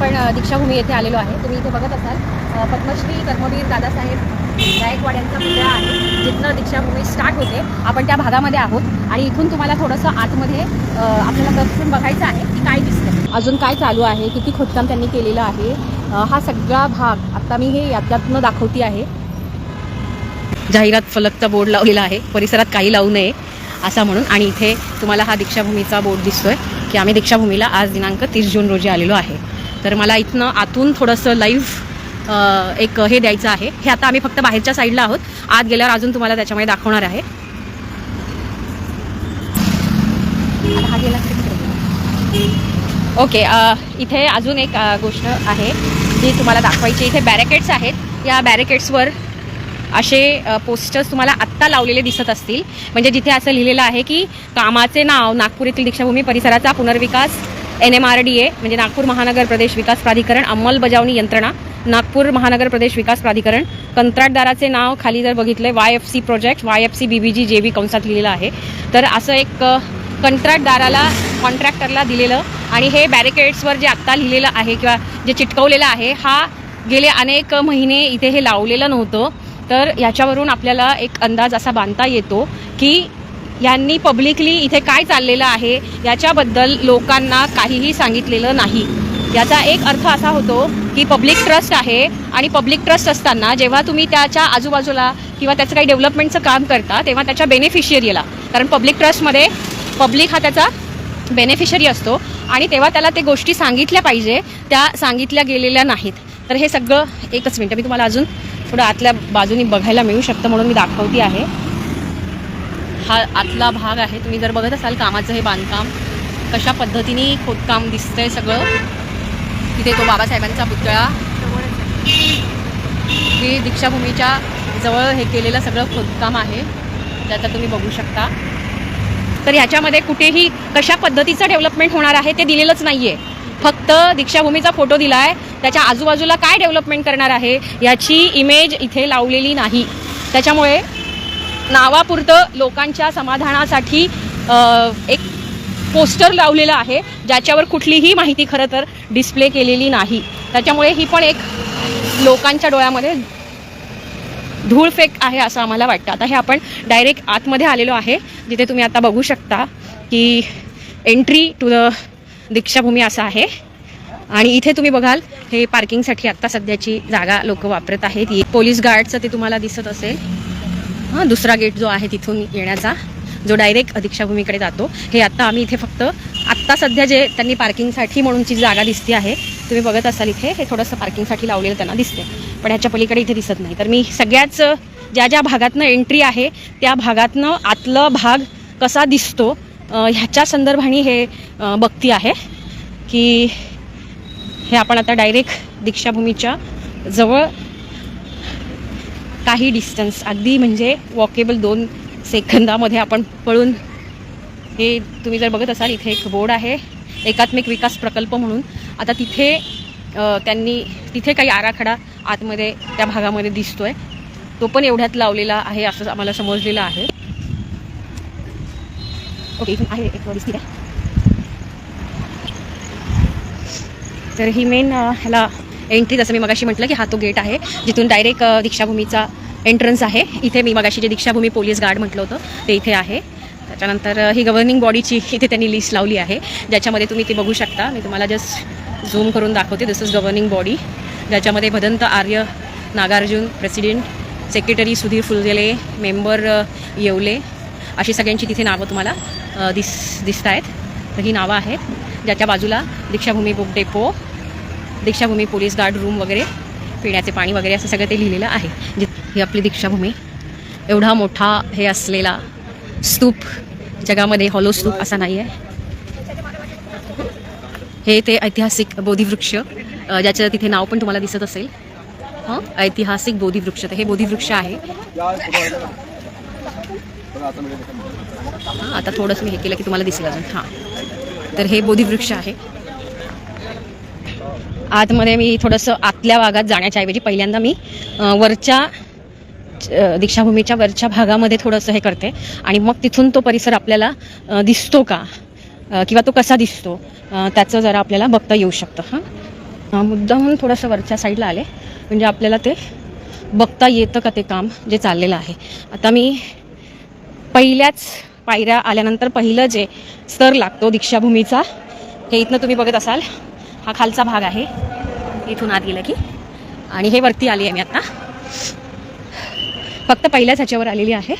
आपण दीक्षाभूमी येथे आलेलो आहे. तुम्ही इथे बघत असाल पद्मश्री कर्मवीर दादासाहेब गायकवाड यांचा पुतळा आहे जिथनं दीक्षाभूमी स्टार्ट होते. आपण त्या भागामध्ये आहोत आणि इथून तुम्हाला थोडंसं आतमध्ये आपल्याला दर्शन बघायचं आहे की काय दिसतं अजून काय चालू आहे किती खोदकाम त्यांनी केलेलं आहे हा सगळा भाग आत्ता मी हे याच्यातनं दाखवते आहे. जाहिरात फलकचा बोर्ड लावलेला आहे परिसरात काही लावू नये असा म्हणून. आणि इथे तुम्हाला हा दीक्षाभूमीचा बोर्ड दिसतोय की आम्ही दीक्षाभूमीला आज दिनांक तीस जून रोजी आलेलो आहे. तर मला इथनं आतून थोडंसं लाईव्ह एक हे द्यायचं आहे. हे आता आम्ही फक्त बाहेरच्या साईडला आहोत. आत गेल्यावर अजून तुम्हाला त्याच्यामध्ये दाखवणार आहे. ओके इथे अजून एक गोष्ट आहे जी तुम्हाला दाखवायची. इथे बॅरिकेड्स आहेत. या बॅरिकेड्सवर असे पोस्टर्स तुम्हाला आत्ता लावलेले दिसत असतील. म्हणजे जिथे असं लिहिलेलं आहे की कामाचे नाव नागपूर येथील दीक्षाभूमी परिसराचा पुनर्विकास N M R D A म्हणजे नागपूर महानगर प्रदेश विकास प्राधिकरण अंमलबजावणी यंत्रणा नागपूर महानगर प्रदेश विकास प्राधिकरण कंत्राटदाराचे नाव खाली जर बघितले Y F C project Y F C B B G J B कंसात लिहिलेलं आहे. तर असं एक कंत्राटदाराला कॉन्ट्रॅक्टरला दिलेलं आणि हे बॅरिकेड्सवर जे आत्ता लिहिलेलं आहे किंवा जे चिटकवलेलं आहे हा गेले अनेक महिने इथे हे लावलेलं नव्हतं. तर याच्यावरून आपल्याला एक अंदाज असा बांधता येतो की यांनी पब्लिकली इथे काय चाललेलं आहे याच्याबद्दल लोकांना काहीही सांगितलेलं नाही. याचा एक अर्थ असा होतो की पब्लिक ट्रस्ट आहे आणि पब्लिक ट्रस्ट असताना जेव्हा तुम्ही त्याच्या आजूबाजूला किंवा त्याचं काही डेव्हलपमेंटचं काम करता तेव्हा त्याच्या बेनिफिशियरीला कारण पब्लिक ट्रस्टमध्ये पब्लिक हा त्याचा बेनिफिशरी असतो आणि तेव्हा त्याला ते गोष्टी सांगितल्या पाहिजे त्या सांगितल्या गेलेल्या नाहीत. तर हे सगळं एकच मिनटं मी तुम्हाला अजून थोडं आतल्या बाजूनी बघायला मिळू शकतं म्हणून मी दाखवते आहे. हा आतला भाग आहे. तुम्ही जर बघत असाल कामाचं हे बांधकाम कशा पद्धतीने खोदकाम दिसतंय सगळं तिथे तो बाबासाहेबांचा पुतळा हे दीक्षाभूमीच्या जवळ हे केलेलं सगळं खोदकाम आहे. ते तुम्ही बघू शकता. तर ह्याच्यामध्ये कुठेही कशा पद्धतीचं डेव्हलपमेंट होणार आहे ते दिलेलंच नाही आहे फक्त दीक्षाभूमीचा फोटो दिला आहे त्याच्या आजूबाजूला काय डेव्हलपमेंट करणार आहे याची इमेज इथे लावलेली नाही. त्याच्यामुळे नावापुरतं लोकांच्या समाधानासाठी एक पोस्टर लावलेलं आहे ज्याच्यावर कुठलीही माहिती खरं तर डिस्प्ले केलेली नाही. त्याच्यामुळे ही पण एक लोकांच्या डोळ्यामध्ये धूळफेक आहे असं आम्हाला वाटतं. आता हे आपण डायरेक्ट आतमध्ये आलेलो आहे जिथे तुम्ही आता बघू शकता की एंट्री टू द दीक्षाभूमी असं आहे. आणि इथे तुम्ही बघाल हे पार्किंगसाठी आत्ता सध्याची जागा लोक वापरत आहेत. ही पोलीस गार्डचं ते तुम्हाला दिसत असेल. हां दुसरा गेट जो आहे तिथून येण्याचा जो डायरेक्ट दीक्षाभूमीकडे जातो. हे आत्ता आम्ही इथे फक्त आत्ता सध्या जे त्यांनी पार्किंगसाठी म्हणूनची जागा दिसते आहे तुम्ही बघत असाल इथे हे थोडंसं पार्किंगसाठी लावलेलं त्यांना दिसते पण ह्याच्या पलीकडे इथे दिसत नाही. तर मी सगळ्याच ज्या ज्या भागातनं एंट्री आहे त्या भागातनं आतलं भाग कसा दिसतो ह्याच्या संदर्भाने हे बघती आहे. की हे आपण आता डायरेक्ट दीक्षाभूमीच्या जवळ काही डिस्टन्स अगदी म्हणजे वॉकेबल दोन सेकंदामध्ये आपण पळून हे तुम्ही जर बघत असाल इथे एक बोर्ड आहे. एकात्मिक विकास प्रकल्प म्हणून. आता तिथे त्यांनी तिथे काही आराखडा आतमध्ये त्या भागामध्ये दिसतो आहे तो पण एवढ्यात लावलेला आहे असं आम्हाला समजलेलं आहे. ओके इथून आहे एक दिसते तर ही मेन ह्याला एंट्री जसं मी मगाशी म्हटलं की हा तो गेट आहे जिथून डायरेक्ट दीक्षाभूमीचा एंट्रन्स आहे. इथे मी मगाशी जे दीक्षाभूमी पोलीस गार्ड म्हटलं होतं ते इथे आहे. त्याच्यानंतर ही गव्हर्निंग बॉडीची इथे त्यांनी लिस्ट लावली आहे. ज्याच्यामध्ये तुम्ही ती बघू शकता. मी तुम्हाला जस्ट झूम करून दाखवते. दिस इज गव्हर्निंग बॉडी ज्याच्यामध्ये Bhadant Arya Nagarjun president secretary Sudhir Fulzele member Yewale अशी सगळ्यांची तिथे नावं तुम्हाला दिस दिसत आहेत तर ही नावं आहेत. ज्याच्या बाजूला Deekshabhoomi book depot Deekshabhoomi police guard room वगैरे पिण्याचे पाणी वगैरे असं सगळं ते लिहिलेलं आहे. जी ही आपली दीक्षाभूमी. एवढा मोठा हे असलेला स्तूप जगामध्ये हॉलो स्तूप असा नाही आहे हे ते ऐतिहासिक बोधिवृक्ष ज्याचं तिथे नाव पण तुम्हाला दिसत असेल. हां? ऐतिहासिक बोधिवृक्ष. तर हे बोधिवृक्ष आहे. हां आता थोडंसं मी हे केलं की तुम्हाला दिसेल अजून. हां. तर हे बोधिवृक्ष आहे. आतमध्ये मी थोडंसं आतल्या भागात जाण्याच्या ऐवजी पहिल्यांदा मी वरच्या दीक्षाभूमीच्या वरच्या भागामध्ये थोडंसं हे करते. आणि मग तिथून तो परिसर आपल्याला दिसतो का? किंवा तो कसा दिसतो? त्याचं जरा आपल्याला बघता येऊ शकतं. हां? अं, मुद्दामून थोडंसं वरच्या साईडला आले. म्हणजे आपल्याला ते बघता येतं का ते काम जे चाललेलं आहे? आता मी पहिल्याच पायऱ्या आल्यानंतर पहिलं जे स्तर लागतो दीक्षाभूमीचा हे इथनं तुम्ही बघत असाल. हा खालचा भाग आहे. इथून आत गेलं की. आणि हे वरती आली आहे मी आता. फक्त पहिल्याच ह्याच्यावर आलेली आहे.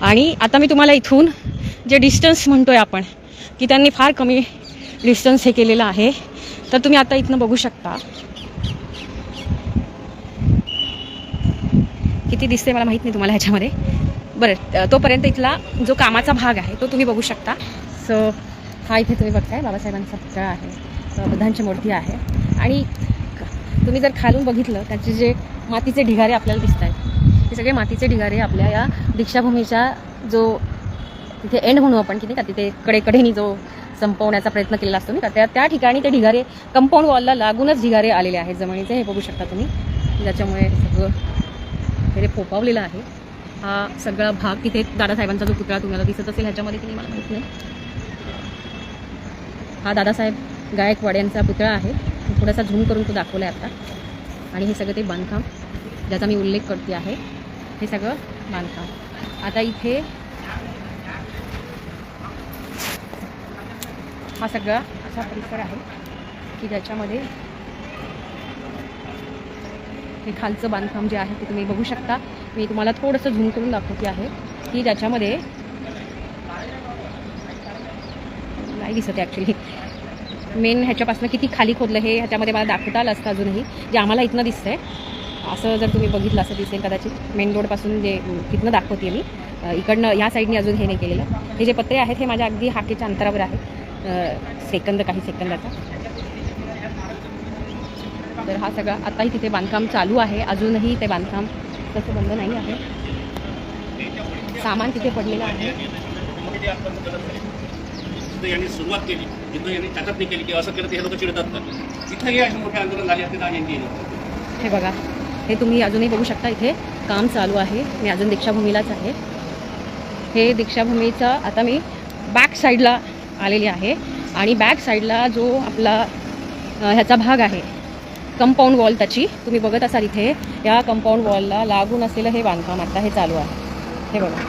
आणि आता मी तुम्हाला इथून जे डिस्टन्स म्हणतोय आपण की त्यांनी फार कमी डिस्टन्स हे केलेलं आहे. तर तुम्ही आता इथनं बघू शकता. किती दिसते मला माहीत नाही तुम्हाला ह्याच्यामध्ये. बरं तोपर्यंत इथला जो कामाचा भाग आहे तो तुम्ही बघू शकता. सो हा इथे तुम्ही बघताय बाबासाहेबांचा पुतळा आहे. बुद्धांची मूर्ती आहे. आणि तुम्ही जर खालून बघितलं त्याचे जे मातीचे ढिगारे आपल्याला दिसत आहेत हे सगळे मातीचे ढिगारे आपल्या या दीक्षाभूमीच्या जो तिथे एंड म्हणू आपण की नाही का तिथे कडेकडेनी जो संपवण्याचा प्रयत्न केलेला असतो नाही का त्या त्या ठिकाणी ते ढिगारे कंपाऊंड वॉलला लागूनच ढिगारे आलेले आहेत. जमिनीचे हे बघू शकता तुम्ही. ज्याच्यामुळे सगळं हे फोपावलेलं आहे हा सगळा भाग तिथे दादासाहेबांचा जो पुतळा तुम्हाला दिसत असेल ह्याच्यामध्ये की मला माहीत नाही. हा दादासाहेब गायकवाड यांचा पुतळा आहे. थोडासा झूम करून तो दाखवला आहे आता. आणि हे सगळं ते बांधकाम ज्याचा मी उल्लेख करते आहे हे सगळं बांधकाम. आता इथे हा सगळा असा परिसर आहे की ज्याच्यामध्ये हे खालचं बांधकाम जे आहे ते तुम्ही बघू शकता. मी तुम्हाला थोडंसं झूम करून दाखवते आहे की ज्याच्यामध्ये चांगली दिसत ॲक्च्युली मेन ह्याच्यापासून किती खाली खोदलं हे ह्याच्यामध्ये मला दाखवता आलं असतं अजूनही जे आम्हाला इथनं दिसतंय. असं जर तुम्ही बघितलं असं दिसेल कदाचित मेन रोडपासून जे तिथनं दाखवते मी. इकडनं ह्या साईडने अजून हे नाही केलेलं. हे जे पत्रे आहेत हे माझ्या अगदी हाकेच्या अंतरावर आहे. सेकंद काही सेकंदाचा. तर हा सगळा आताही तिथे बांधकाम चालू आहे. अजूनही ते बांधकाम तसं बंद नाही आहे. सामान तिथे पडलेलं आहे. जिथं यांनी सुरुवात केली जिथं यांनी चाचपणी केली की असं केलं ते हे लोक चिडतात तर हे असे मोठे आंदोलन झाले असते तर यांची हे बघा हे तुम्ही अजूनही बघू शकता इथे काम चालू आहे. मी अजून दीक्षाभूमीलाच आहे. हे दीक्षाभूमीचा आता मी बॅक साईडला आलेली आहे. आणि बॅक साईडला जो आपला ह्याचा भाग आहे कंपाऊंड वॉल त्याची तुम्ही बघत असाल इथे या कंपाऊंड वॉलला लागून असलेलं हे बांधकाम आता हे चालू आहे. हे बघा.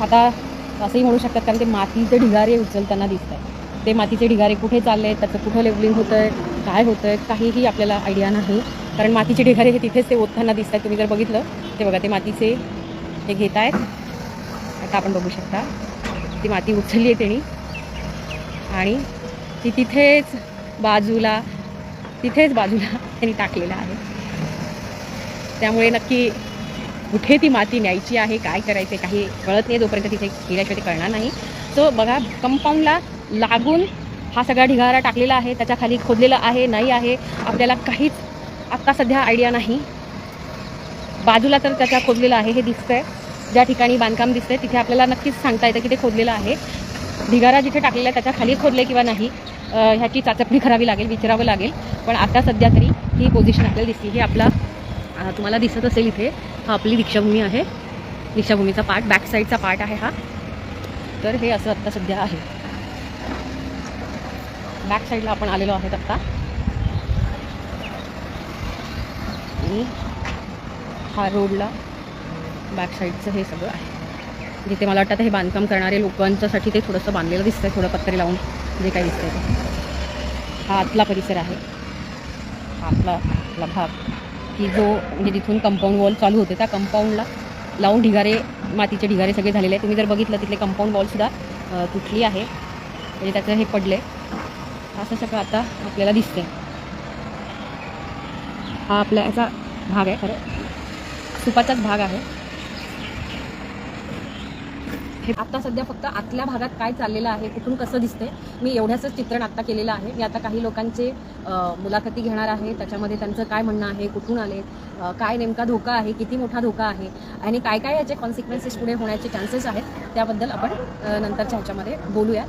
आता असंही म्हणू शकतात कारण ते मातीचे ढिगारे उचलताना दिसत आहे ते मातीचे ढिगारे कुठे चालले आहेत त्याचं कुठं लेवलिंग होतं आहे काय होतं आहे काहीही आपल्याला आयडिया नाही. कारण मातीचे ढिगारे हे तिथेच ते ओतताना दिसत आहेत तुम्ही जर बघितलं ते बघा ते मातीचे हे घेत आहेत आता आपण बघू शकता. ती माती उचलली आहे त्यांनी. आणि ती तिथेच बाजूला तिथेच बाजूला त्यांनी टाकलेलं आहे. त्यामुळे नक्की कुठे ती माती न्यायची आहे काय करायचं आहे काही कळत नाही जोपर्यंत तिथे गेल्याशिवाय ते कळणार नाही. सो बघा कंपाऊंडला लागून हा सगळा ढिगारा टाकलेला आहे त्याच्याखाली खोदलेलं आहे नाही आहे आपल्याला काहीच आत्ता सध्या आयडिया नाही. बाजूला तर त्याच्या खोदलेलं आहे हे दिसतंय. ज्या ठिकाणी बांधकाम दिसतंय तिथे आपल्याला नक्कीच सांगता येतं की ते खोदलेलं आहे. ढिगारा जिथे टाकलेला आहे त्याच्याखाली खोदले किंवा नाही ह्याची चाचपणी करावी लागेल विचारावं लागेल. पण आता सध्या तरी ही पोझिशन आपल्याला दिसते ही आपला तुम्हाला दिसत असेल इथे. हा आपली दीक्षाभूमी आहे. दीक्षाभूमीचा पार्ट बॅक साईडचा पार्ट आहे हा. तर हे असं आत्ता सध्या आहे. बॅक साईडला आपण आलेलो आहोत आत्ता आणि हा रोडला बॅक साईडचं हे सगळं आहे. जिथे मला वाटतं हे बांधकाम करणारे लोकांच्यासाठी ते थोडंसं बांधलेलं दिसतंय थोडं पत्रे लावून जे काही दिसतंय ते. हा आतला परिसर आहे. हा आतला आतला भाग. की जो म्हणजे तिथून कंपाऊंड वॉल चालू होते त्या कंपाऊंडला लावून ढिगारे मातीचे ढिगारे सगळे झालेले आहेत. तुम्ही जर बघितलं तिथले कंपाऊंड वॉलसुद्धा तुटली आहे. म्हणजे त्याचं हे पडले. असं सगळं आता आपल्याला दिसते हा आपल्या याचा भाग आहे खरं. सुपाचाच भाग आहे. हे आता सध्या फक्त आतल्या भागात काय चाललेलं आहे कुठून कसं दिसतंय मी एवढ्याच चित्रण आत्ता केलेलं आहे. मी आता काही लोकांचे मुलाखती घेणार आहे. त्याच्यामध्ये त्यांचं काय म्हणणं आहे कुठून आले काय नेमका धोका आहे किती मोठा धोका आहे आणि काय काय याचे कॉन्सिक्वेन्सेस पुढे होण्याचे चान्सेस आहेत त्याबद्दल आपण नंतरच्या ह्याच्यामध्ये बोलूया.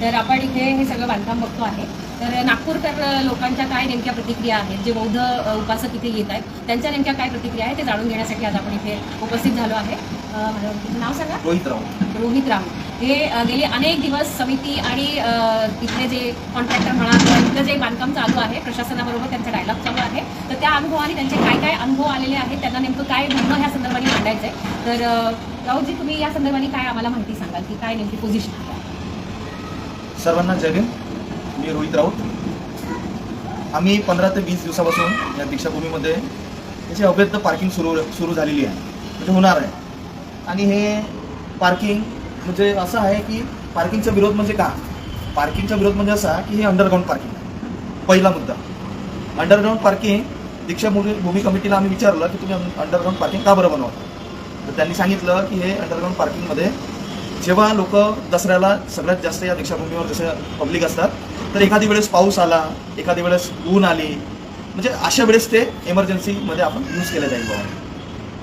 तर आपण इथे हे सगळं बांधकाम बघतो आहे. तर नागपूरकर लोकांच्या काय नेमक्या प्रतिक्रिया आहेत? जे बौद्ध उपासक इथे येत आहेत त्यांच्या नेमक्या काय प्रतिक्रिया आहेत ते जाणून घेण्यासाठी आज आपण इथे उपस्थित झालो आहे. नाव सांगा? रोहित राऊत. रोहित राम हे गेले अनेक दिवस समिती आणि इथले जे कॉन्ट्रॅक्टर म्हणा किंवा इथलं जे बांधकाम चालू आहे प्रशासनाबरोबर त्यांचा डायलॉग चालू आहे. तर त्या अनुभवाने त्यांचे काय काय अनुभव आलेले आहेत त्यांना नेमकं काय म्हणणं ह्या संदर्भाने मांडायचं आहे? तर राऊतजी तुम्ही या संदर्भाने काय आम्हाला माहिती सांगाल की काय नेमकी पोझिशन आहे? सर्वांना भीम. मी रोहित राऊत आम्ही पंधरा ते वीस दिवसापासून या दीक्षाभूमीमध्ये त्याची अवैध पार्किंग सुरू सुरू झालेली आहे. म्हणजे होणार आहे. आणि हे पार्किंग म्हणजे असं आहे की पार्किंगचा विरोध म्हणजे का? पार्किंगचा विरोध म्हणजे असा की हे अंडरग्राऊंड पार्किंग आहे पहिला मुद्दा. अंडरग्राऊंड पार्किंग दीक्षाभूमी भूमी कमिटीला आम्ही विचारलं की तुम्ही अंडरग्राऊंड पार्किंग का बरं बनवता? तर त्यांनी सांगितलं की हे अंडरग्राऊंड पार्किंगमध्ये जेव्हा लोक दसऱ्याला सगळ्यात जास्त या दीक्षाभूमीवर जसं पब्लिक असतात तर एखादी वेळेस पाऊस आला एखादी वेळेस ऊन आली म्हणजे अशा वेळेस ते एमर्जन्सीमध्ये आपण यूज केलं जाईल बाबा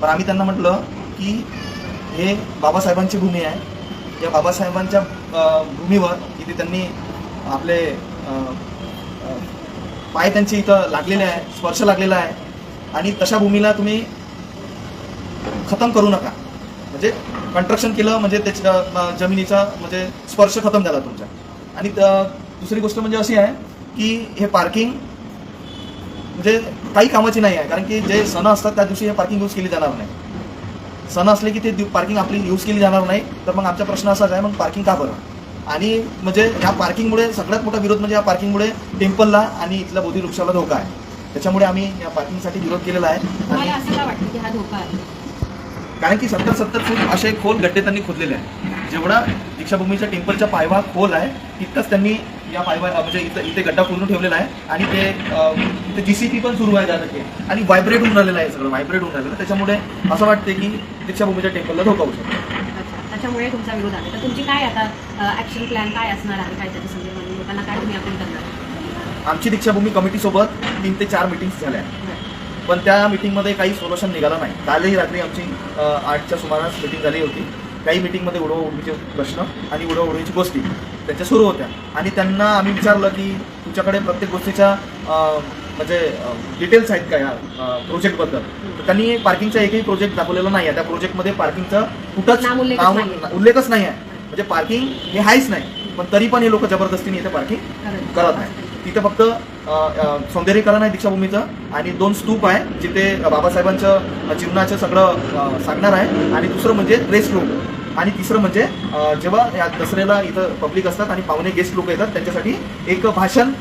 पण आम्ही त्यांना म्हटलं की हे बाबासाहेबांची भूमी आहे. या बाबासाहेबांच्या भूमीवर इथे त्यांनी आपले पाय त्यांचे इथं लागलेले आहे स्पर्श लागलेला आहे. आणि तशा भूमीला तुम्ही खतम करू नका. म्हणजे कंस्ट्रक्शन केलं म्हणजे त्याच्या जमिनीचा म्हणजे स्पर्श खतम झाला तुमचा. आणि दुसरी गोष्ट म्हणजे अशी आहे की हे पार्किंग म्हणजे काही कामाची नाही आहे कारण की जे सण असतात त्या दिवशी हे पार्किंग यूज केली जाणार नाही. सण असले की ते पार्किंग आपली यूज केली जाणार नाही तर मग आमचा प्रश्न असाच आहे मग पार्किंग का बरं? आणि म्हणजे ह्या पार्किंगमुळे सगळ्यात मोठा विरोध म्हणजे या पार्किंगमुळे टेम्पलला आणि इथल्या बोधी वृक्षाला धोका आहे. त्याच्यामुळे आम्ही या पार्किंगसाठी विरोध केलेला आहे. हा कारण की सत्तर सत्तर फूट असे खोल गड्डे त्यांनी खोदलेले आहे जेवढा दीक्षाभूमीच्या टेम्पलच्या पायवा खोल आहे तितकंच त्यांनी या पायवा म्हणजे इथं इथे गड्डा पूर्ण ठेवलेला आहे. आणि ते इथे जी सी पी पण सुरू आहे त्या ठिकाणी आणि व्हायब्रेट होऊन राहिलेलं आहे सगळं व्हायब्रेट होऊन राहिलेलं. त्याच्यामुळे असं वाटते की दीक्षाभूमीच्या टेम्पलला धोका होऊ शकतो. त्याच्यामुळे तुमचा विरोध आहे. तर तुमची काय आता ॲक्शन प्लॅन काय असणार आहे काय त्याच्या संदर्भाने लोकांना काय तुम्ही अपील करणार? आमची दीक्षाभूमी कमिटीसोबत तीन ते चार मिटिंग्स झाल्या पण त्या मिटिंगमध्ये काही सोल्युशन निघालं नाही. कालही रात्री आमची आठच्या सुमारास मिटिंग झाली होती. काही मिटिंगमध्ये उडवउडवीचे प्रश्न आणि उडवउडवीची गोष्टी. त्याच्या सुरू होत्या. आणि त्यांना आम्ही विचारलं की तुमच्याकडे प्रत्येक गोष्टीच्या म्हणजे डिटेल्स आहेत का या प्रोजेक्टबद्दल तर त्यांनी पार्किंगचा एकही प्रोजेक्ट दाखवलेला नाही आहे त्या प्रोजेक्टमध्ये पार्किंगचं कुठंच नाव. उल्लेखच नाही आहे म्हणजे पार्किंग हे आहेच नाही. पण तरी पण हे लोक जबरदस्तीने इथे पार्किंग करत नाही तिथे फक्त सौंदर्यीकरण आहे दीक्षाभूमीचं आणि दोन स्तूप आहे जिथे बाबासाहेबांचं जीवनाचं सगळं सांगणार आहे. आणि दुसरं म्हणजे रेस्ट रूम आणि तिसरं म्हणजे जेव्हा या दसऱ्याला इथं पब्लिक असतात आणि पाहुणे गेस्ट लोक येतात त्यांच्यासाठी एक भाषण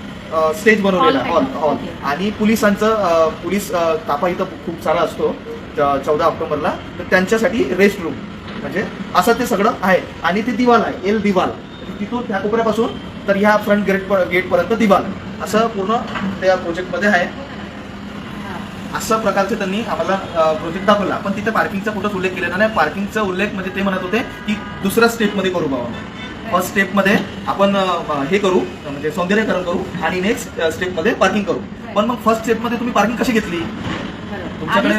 स्टेज बनवलेला हॉल. हॉल. आणि पोलिसांचं पोलीस ताफा इथं खूप सारा असतो चौदा ऑक्टोबरला. तर त्यांच्यासाठी रेस्ट रूम म्हणजे असं ते सगळं आहे. आणि ते दिवाल आहे एल दिवाल. तिथून त्या कोपऱ्यापासून तर ह्या फ्रंट गेट गेटपर्यंत दिवाल. असं पूर्ण त्या प्रोजेक्टमध्ये आहे. अशा प्रकारचे त्यांनी आम्हाला प्रोजेक्ट दाखवला. पण तिथे पार्किंगचा कुठंच उल्लेख केलेला नाही. पार्किंगचा उल्लेख म्हणजे ते म्हणत होते की दुसऱ्या स्टेपमध्ये करू बाबा. फर्स्ट स्टेपमध्ये आपण हे करू म्हणजे सौंदर्यकरण करू आणि नेक्स्ट स्टेपमध्ये पार्किंग करू. पण मग फर्स्ट स्टेपमध्ये तुम्ही पार्किंग कशी घेतली? तुमच्याकडे?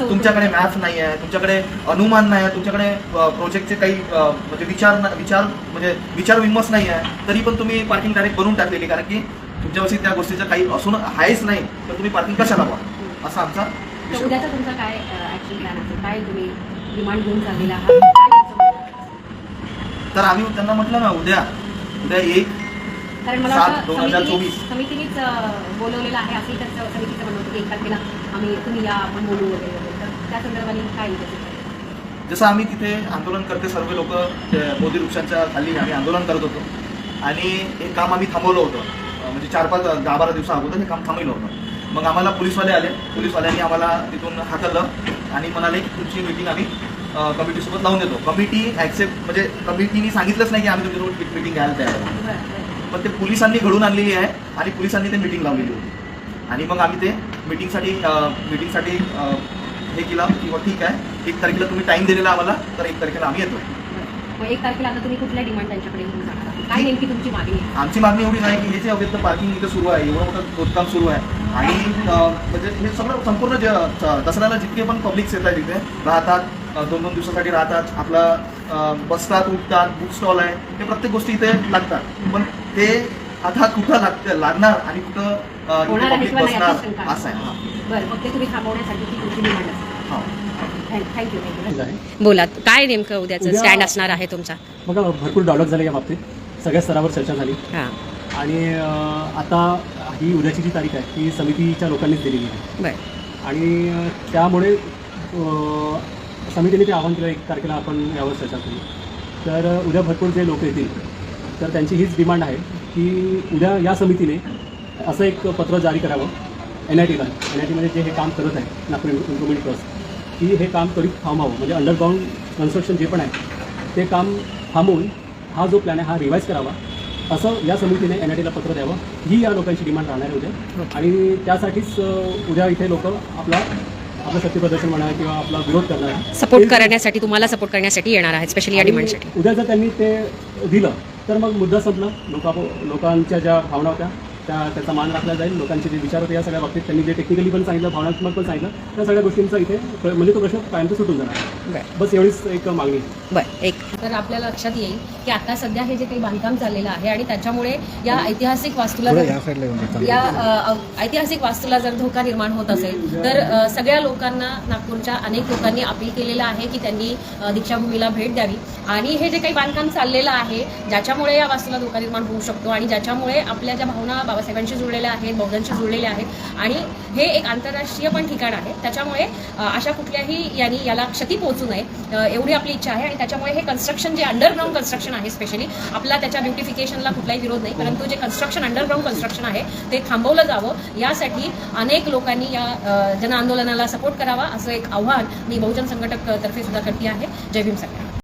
तुमच्याकडे मॅथ नाही आहे तुमच्याकडे अनुमान नाही आहे तुमच्याकडे प्रोजेक्टचे काही म्हणजे विचार विचार म्हणजे विचार विमर्श नाही आहे तरी पण तुम्ही पार्किंग डायरेक्ट बनवून टाकलेली. कारण की तुमच्यापाशी त्या गोष्टीचं काही असून आहेच नाही तर तुम्ही पार्किंग कशाला व्हा असा आमचा उद्याचा तुमचा काय ॲक्शन प्लॅन असेल? काय तुम्ही डिमांड घेऊन चाललेला आहात? तर आम्ही त्यांना म्हटलं ना उद्या उद्या एक कारण मला सात, वाटतं दोन हजार समितीने- चोवीस. समितीनेच अं, बोलवलेलं आहे. असंही त्याचं समितीचं म्हणणं होतं की एक तारखेला आम्ही तुम्ही या आपण बोलू वगैरे वगैरे. तर त्या संदर्भाने काय? जसं आम्ही तिथे आंदोलन करते सर्व लोक मोदी वृक्षांच्या खाली आम्ही आंदोलन करत होतो. आणि हे काम आम्ही थांबवलं होतं. म्हणजे चार पाच दहा बारा दिवसा अगोदर हे काम थांबवलं होतं. मग आम्हाला पोलीसवाले आले. पोलीसवाल्यांनी आम्हाला तिथून हाकललं आणि म्हणाले की तुमची मिटिंग आम्ही कमिटीसोबत लावून देतो. कमिटी ॲक्सेप्ट म्हणजे कमिटीने सांगितलंच नाही की आम्ही तुमच्यासोबत मिटिंग घ्यायला तयार. पण ते पोलिसांनी घडून आणलेली आहे आणि पोलिसांनी ते मिटिंग लावलेली होती. आणि मग आम्ही ते मिटिंगसाठी मिटिंगसाठी हे केलं की बा ठीक आहे. एक तारखेला तुम्ही टाईम दिलेला आम्हाला तर एक तारखेला आम्ही येतो. मग एक तारखेला आता तुम्ही कुठल्या डिमांड त्यांच्याकडे घेऊन जाणार आहात? काय नेमकी तुमची मागणी आहे आमची मागणी एवढी नाही की हे जे अवैध पार्किंग इथं सुरू आहे एवढं मोठं खोदकाम सुरू आहे आणि अं, म्हणजे हे सगळं संपूर्ण जे च- दसऱ्याला जितके पण पब्लिक्स येतात इथे राहतात अं, दोन दोन दिवसासाठी राहतात आपलं अं, बसतात उठतात बुक स्टॉल आहे हे प्रत्येक गोष्टी इथे लागतात पण ते आता कुठं लागतं लागणार आणि कुठं अं, इथे होणार आहे public किंवा नाही बसणार याची शंका आहे. असं आहे हा. बरं मग ते तुम्ही थांबवण्यासाठी ती तुमची डिमांड असेल हा थँक्यू आहे बोला काय नेमकं उद्याचं उद्या- स्टँड असणार आहे तुमचा? बघा भरपूर डायलॉग झाले या बाबतीत. सगळ्या स्तरावर चर्चा झाली. हां. आणि अं, आता ही उद्याची जी तारीख आहे ती समितीच्या लोकांनीच दिलेली आहे. बरं. आणि अं, त्यामुळे अं, समितीने ते आव्हान केलं एक तारखेला आपण यावर चर्चा करू. तर अं, उद्या भरपूर जे लोक येतील तर त्यांची हीच डिमांड आहे की उद्या या समितीने असं एक पत्र जारी करावं. एन आय टीला एन आय टीमध्ये जे हे काम करत आहे नागपूर इम्प्रुव्हमेंट ट्रस्ट की हे काम त्वरित थांबावं. म्हणजे अंडरग्राऊंड कन्स्ट्रक्शन जे पण आहे ते काम थांबवून हा जो प्लॅन आहे हा रिवाईज करावा. असं या समितीने एन आय टीला पत्र द्यावं. ही या लोकांची डिमांड राहणार आहे उद्या. आणि त्यासाठीच उद्या इथे लोक आपला आपलं सत्यप्रदर्शन म्हणा किंवा आपला विरोध करणार आहे. सपोर्ट करण्यासाठी तुम्हाला सपोर्ट करण्यासाठी येणार आहेत स्पेशली या डिमांडसाठी उद्या जर त्यांनी ते दिलं तर मग मुद्दा संपला. लोका लोकांच्या ज्या भावना होत्या त्या त्याचा मान राखला जाईल. लोकांचे जे विचार होते या सगळ्या बाबतीत त्यांनी जे टेक्निकली पण सांगितलं भावनात्मक पण सांगितलं त्या सगळ्या गोष्टींचा इथे म्हणजे तो प्रश्न कायमचा सुटून जाणार. बस एवढीच एक मागणी. बरं एक. तर आपल्याला लक्षात येईल की आता सध्या हे जे काही बांधकाम चाललेलं आहे आणि त्याच्यामुळे या ऐतिहासिक वास्तूला जर या ऐतिहासिक वास्तूला जर धोका निर्माण होत असेल तर सगळ्या लोकांना नागपूरच्या अनेक लोकांनी अपील केलेलं आहे की त्यांनी दीक्षाभूमीला भेट द्यावी. आणि हे जे काही बांधकाम चाललेलं आहे ज्याच्यामुळे या वास्तूला धोका निर्माण होऊ शकतो आणि ज्याच्यामुळे आपल्या ज्या भावना बाबासाहेबांशी जुळलेल्या आहेत बौद्धांशी जुळलेले आहेत. आणि हे एक आंतरराष्ट्रीय पण ठिकाण आहे. त्याच्यामुळे अशा कुठल्याही यांनी याला क्षती पोहोचू नये एवढी आपली इच्छा आहे. आणि त्याच्यामुळे हे कन्स्ट्रक्शन जे अंडरग्राऊंड कन्स्ट्रक्शन आहे स्पेशली आपला त्याच्या ब्युटिफिकेशनला कुठलाही विरोध नाही. परंतु जे कन्स्ट्रक्शन अंडरग्राऊंड कन्स्ट्रक्शन आहे ते थांबवलं जावं. यासाठी अनेक लोकांनी या जन आंदोलनाला सपोर्ट करावा असं एक आव्हान मी बहुजन संघटक तर्फे सुद्धा करते आहे. जय भीम सगळ्या